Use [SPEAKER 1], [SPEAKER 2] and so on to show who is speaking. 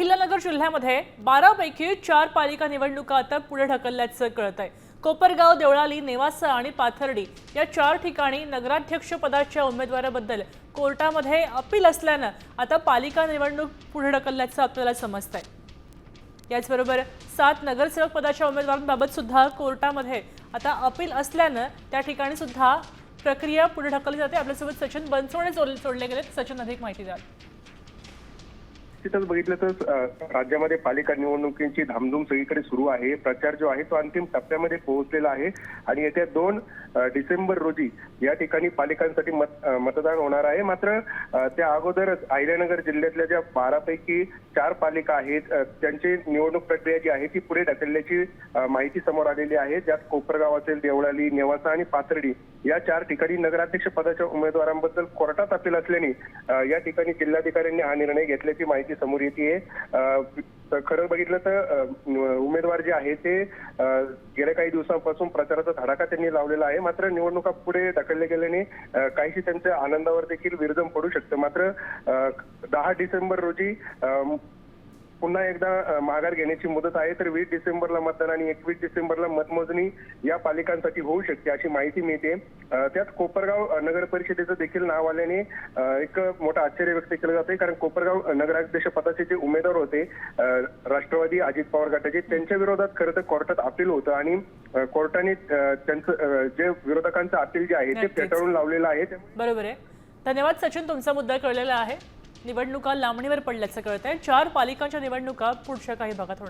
[SPEAKER 1] अहिल्यानगर जिल्ह्यामध्ये बारापैकी चार पालिका निवडणुका आता पुढे ढकलल्याचं कळत आहे कोपरगाव देवळाली नेवासा आणि पाथर्डी या चार ठिकाणी नगराध्यक्ष पदाच्या उमेदवाराबद्दल कोर्टामध्ये अपील असल्यानं आता पालिका निवडणूक पुढे ढकलल्याचं आपल्याला समजत आहे याचबरोबर सात नगरसेवक पदाच्या उमेदवारांबाबत सुद्धा कोर्टामध्ये आता अपील असल्यानं त्या ठिकाणी सुद्धा प्रक्रिया पुढे ढकलली जाते. आपल्यासोबत सचिन बनसोडे जोड- जोडले गेले सचिन अधिक माहिती द्याल.
[SPEAKER 2] निश्चितच बघितलं तर राज्यामध्ये पालिका निवडणुकींची धामधूम सगळीकडे सुरू आहे. प्रचार जो आहे तो अंतिम टप्प्यामध्ये पोहोचलेला आहे. आणि येत्या दोन डिसेंबर रोजी या ठिकाणी पालिकांसाठी मत मतदान होणार आहे. मात्र त्या अगोदरच अहिल्यानगर जिल्ह्यातल्या ज्या बारापैकी चार पालिका आहेत त्यांची निवडणूक प्रक्रिया जी आहे ती पुढे ढकलल्याची माहिती समोर आलेली आहे. ज्यात कोपरगाव असेल देवळाली नेवासा आणि पाथर्डी या चार ठिकाणी नगराध्यक्ष पदाच्या उमेदवारांबद्दल कोर्टात अपील असल्याने या ठिकाणी जिल्हाधिकाऱ्यांनी हा निर्णय घेतल्याची माहिती समोर येते. खरं बघितलं तर उमेदवार जे आहे ते गेल्या काही दिवसांपासून प्रचाराचा धडाका त्यांनी लावलेला आहे. मात्र निवडणुका पुढे ढकलल्या गेल्याने काहीशी त्यांच्या आनंदावर देखील विरजम पडू शकतं. मात्र दहा डिसेंबर रोजी अ, पुन्हा एकदा माघार घेण्याची मुदत आहे तर वीस डिसेंबरला मतदान आणि एकवीस डिसेंबरला मतमोजणी या पालिकांसाठी होऊ शकते अशी माहिती मिळते. त्यात कोपरगाव नगर परिषदेचं देखील नाव आल्याने एक मोठं आश्चर्य व्यक्त केलं जाते कारण कोपरगाव नगराध्यक्ष पदाचे जे उमेदवार होते राष्ट्रवादी अजित पवार गटाचे त्यांच्या विरोधात खरं तर कोर्टात अपील होतं आणि कोर्टाने त्यांचं जे विरोधकांचं अपील जे आहे ते. फेटाळून लावलेलं आहे.
[SPEAKER 1] बरोबर आहे. धन्यवाद सचिन तुमचा मुद्दा कळलेला आहे. निवडणुका लांबणीवर पडल्याचं कळत आहे चार पालिकांच्या निवडणुका पुढच्या काही भागात होणार